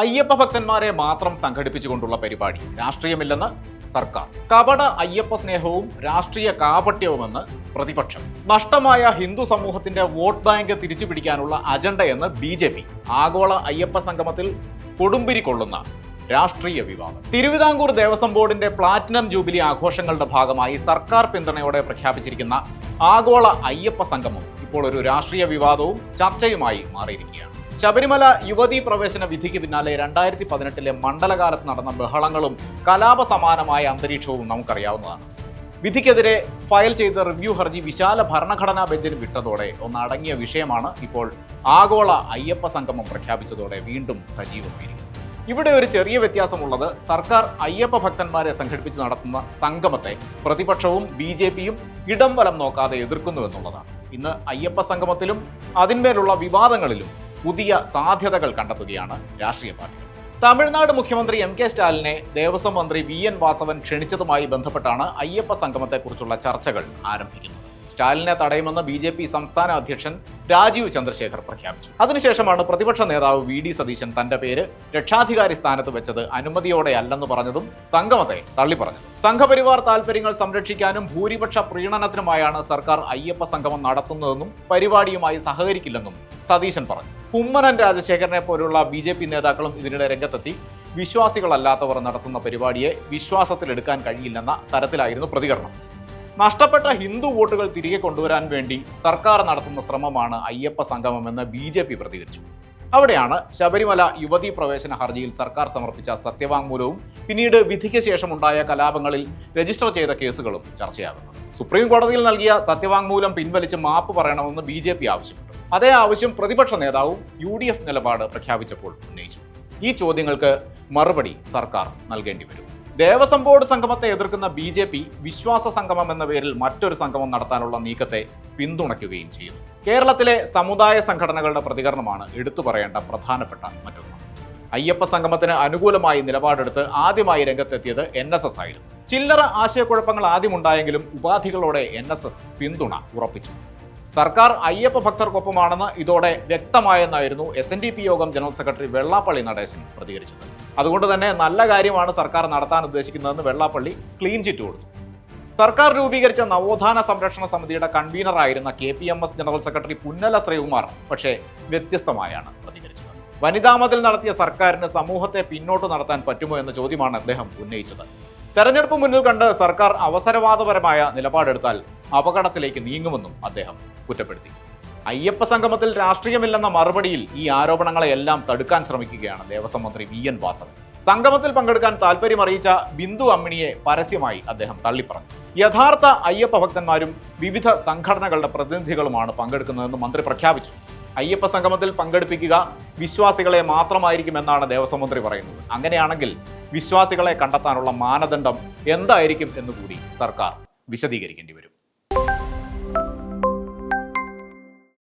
അയ്യപ്പ ഭക്തന്മാരെ മാത്രം സംഘടിപ്പിച്ചുകൊണ്ടുള്ള പരിപാടി രാഷ്ട്രീയമില്ലെന്ന് സർക്കാർ. കപട അയ്യപ്പ സ്നേഹവും രാഷ്ട്രീയ കാപട്യവുമെന്ന് പ്രതിപക്ഷം. നഷ്ടമായ ഹിന്ദു സമൂഹത്തിന്റെ വോട്ട് ബാങ്ക് തിരിച്ചു പിടിക്കാനുള്ള അജണ്ടയെന്ന് ബി ജെ പി. ആഗോള അയ്യപ്പ സംഗമത്തിൽ കൊടുമ്പിരി കൊള്ളുന്ന രാഷ്ട്രീയ വിവാദം. തിരുവിതാംകൂർ ദേവസ്വം ബോർഡിന്റെ പ്ലാറ്റിനം ജൂബിലി ആഘോഷങ്ങളുടെ ഭാഗമായി സർക്കാർ പിന്തുണയോടെ പ്രഖ്യാപിച്ചിരിക്കുന്ന ആഗോള അയ്യപ്പ സംഗമം ഇപ്പോൾ ഒരു രാഷ്ട്രീയ വിവാദവും ചർച്ചയുമായി മാറിയിരിക്കുകയാണ്. ശബരിമല യുവതീ പ്രവേശന വിധിക്ക് പിന്നാലെ രണ്ടായിരത്തി പതിനെട്ടിലെ മണ്ഡലകാലത്ത് നടന്ന ബഹളങ്ങളും കലാപ സമാനമായ അന്തരീക്ഷവും നമുക്കറിയാവുന്നതാണ്. വിധിക്കെതിരെ ഫയൽ ചെയ്ത റിവ്യൂ ഹർജി വിശാല ഭരണഘടനാ ബെഞ്ചിന് വിട്ടതോടെ ഒന്നടങ്ങിയ വിഷയമാണ് ഇപ്പോൾ ആഗോള അയ്യപ്പ സംഗമം പ്രഖ്യാപിച്ചതോടെ വീണ്ടും സജീവമായിരിക്കും ഇവിടെ ഒരു ചെറിയ വ്യത്യാസമുള്ളത് സർക്കാർ അയ്യപ്പ ഭക്തന്മാരെ സംഘടിപ്പിച്ച് നടത്തുന്ന സംഗമത്തെ പ്രതിപക്ഷവും ബി ജെ പിയും ഇടം വലം നോക്കാതെ എതിർക്കുന്നുവെന്നുള്ളതാണ് ഇന്ന് അയ്യപ്പ സംഗമത്തിലും അതിന്മേലുള്ള വിവാദങ്ങളിലും പുതിയ സാധ്യതകൾ കണ്ടെത്തുകയാണ് രാഷ്ട്രീയ പാർട്ടികൾ തമിഴ്നാട് മുഖ്യമന്ത്രി എം കെ സ്റ്റാലിനെ ദേവസ്വം മന്ത്രി വി എൻ വാസവൻ ക്ഷണിച്ചതുമായി ബന്ധപ്പെട്ടാണ് അയ്യപ്പ സംഗമത്തെക്കുറിച്ചുള്ള ചർച്ചകൾ ആരംഭിക്കുന്നത്. സ്റ്റാലിനെ തടയുമെന്ന് ബി ജെ പി സംസ്ഥാന അധ്യക്ഷൻ രാജീവ് ചന്ദ്രശേഖർ പ്രഖ്യാപിച്ചു. അതിനുശേഷമാണ് പ്രതിപക്ഷ നേതാവ് വി ഡി സതീശൻ തന്റെ പേര് രക്ഷാധികാരി സ്ഥാനത്ത് വെച്ചത് അനുമതിയോടെയല്ലെന്ന് പറഞ്ഞതും സംഗമത്തെ തള്ളിപ്പറഞ്ഞു സംഘപരിവാർ താൽപര്യങ്ങൾ സംരക്ഷിക്കാനും ഭൂരിപക്ഷ പ്രീണനത്തിനുമായാണ് സർക്കാർ അയ്യപ്പ സംഗമം നടത്തുന്നതെന്നും പരിപാടിയുമായി സഹകരിക്കില്ലെന്നും സതീശൻ പറഞ്ഞു. കുമ്മനം രാജശേഖരനെ പോലുള്ള ബി നേതാക്കളും ഇതിനിടെ രംഗത്തെത്തി. വിശ്വാസികളല്ലാത്തവർ നടത്തുന്ന പരിപാടിയെ വിശ്വാസത്തിലെടുക്കാൻ കഴിയില്ലെന്ന തരത്തിലായിരുന്നു പ്രതികരണം. നഷ്ടപ്പെട്ട ഹിന്ദു വോട്ടുകൾ തിരികെ കൊണ്ടുവരാൻ വേണ്ടി സർക്കാർ നടത്തുന്ന ശ്രമമാണ് അയ്യപ്പ സംഗമമെന്ന് ബി ജെ പി പ്രതികരിച്ചു. അവിടെയാണ് ശബരിമല യുവതീ പ്രവേശന ഹർജിയിൽ സർക്കാർ സമർപ്പിച്ച സത്യവാങ്മൂലവും പിന്നീട് വിധിക്ക് ശേഷമുണ്ടായ കലാപങ്ങളിൽ രജിസ്റ്റർ ചെയ്ത കേസുകളും ചർച്ചയാകുന്നത്. സുപ്രീം കോടതിയിൽ നൽകിയ സത്യവാങ്മൂലം പിൻവലിച്ച് മാപ്പ് പറയണമെന്ന് ബി ജെ പി ആവശ്യപ്പെട്ടു. അതേ ആവശ്യം പ്രതിപക്ഷ നേതാവും യു ഡി എഫ് നിലപാട് പ്രഖ്യാപിച്ചപ്പോൾ ഉന്നയിച്ചു. ഈ ചോദ്യങ്ങൾക്ക് മറുപടി സർക്കാർ നൽകേണ്ടി വരും. ദേവസ്വം ബോർഡ് സംഗമത്തെ എതിർക്കുന്ന ബി ജെ പി വിശ്വാസ സംഗമം എന്ന പേരിൽ മറ്റൊരു സംഗമം നടത്താനുള്ള നീക്കത്തെ പിന്തുണയ്ക്കുകയും ചെയ്യുന്നു കേരളത്തിലെ സമുദായ സംഘടനകളുടെ പ്രതികരണമാണ് എടുത്തു പറയേണ്ട പ്രധാനപ്പെട്ട മറ്റൊന്ന്. അയ്യപ്പ സംഗമത്തിന് അനുകൂലമായി നിലപാടെടുത്ത് ആദ്യമായി രംഗത്തെത്തിയത് എൻ എസ് എസ് ആയിരുന്നു. ചില്ലറ ആശയക്കുഴപ്പങ്ങൾ ആദ്യമുണ്ടായെങ്കിലും ഉപാധികളോടെ എൻ എസ് എസ് പിന്തുണ ഉറപ്പിച്ചു. സർക്കാർ അയ്യപ്പ ഭക്തർക്കൊപ്പമാണെന്ന് ഇതോടെ വ്യക്തമായെന്നായിരുന്നു S N D P Yogam general secretary Vellappally Natesan പ്രതികരിച്ചത്. അതുകൊണ്ട് തന്നെ നല്ല കാര്യമാണ് സർക്കാർ നടത്താൻ ഉദ്ദേശിക്കുന്നതെന്ന് വെള്ളാപ്പള്ളി ക്ലീൻ ചിറ്റ് കൊടുത്തു. സർക്കാർ രൂപീകരിച്ച നവോത്ഥാന സംരക്ഷണ സമിതിയുടെ കൺവീനറായിരുന്ന K P M S general secretary Punnala Sreekumar പക്ഷേ വ്യത്യസ്തമായാണ് പ്രതികരിച്ചത്. വനിതാ മതിൽ നടത്തിയ സർക്കാരിന് സമൂഹത്തെ പിന്നോട്ട് നടത്താൻ പറ്റുമോ എന്ന ചോദ്യമാണ് അദ്ദേഹം ഉന്നയിച്ചത്. തെരഞ്ഞെടുപ്പ് മുന്നിൽ കണ്ട് സർക്കാർ അവസരവാദപരമായ നിലപാടെടുത്താൽ അപകടത്തിലേക്ക് നീങ്ങുമെന്നും അദ്ദേഹം കുറ്റപ്പെടുത്തി. അയ്യപ്പ സംഗമത്തിൽ രാഷ്ട്രീയമില്ലെന്ന മറുപടിയിൽ ഈ ആരോപണങ്ങളെയെല്ലാം തടുക്കാൻ ശ്രമിക്കുകയാണ് ദേവസ്വം മന്ത്രി വി എൻ വാസവൻ. സംഗമത്തിൽ പങ്കെടുക്കാൻ താല്പര്യം അറിയിച്ച ബിന്ദു അമ്മിണിയെ പരസ്യമായി അദ്ദേഹം തള്ളിപ്പറഞ്ഞു. യഥാർത്ഥ അയ്യപ്പ ഭക്തന്മാരും വിവിധ സംഘടനകളുടെ പ്രതിനിധികളുമാണ് പങ്കെടുക്കുന്നതെന്ന് മന്ത്രി പ്രഖ്യാപിച്ചു. അയ്യപ്പ സംഗമത്തിൽ പങ്കെടുപ്പിക്കുക വിശ്വാസികളെ മാത്രമായിരിക്കുമെന്നാണ് ദേവസ്വം മന്ത്രി പറയുന്നത്. അങ്ങനെയാണെങ്കിൽ വിശ്വാസികളെ കണ്ടെത്താനുള്ള മാനദണ്ഡം എന്തായിരിക്കും എന്നുകൂടി സർക്കാർ വിശദീകരിക്കേണ്ടി വരും.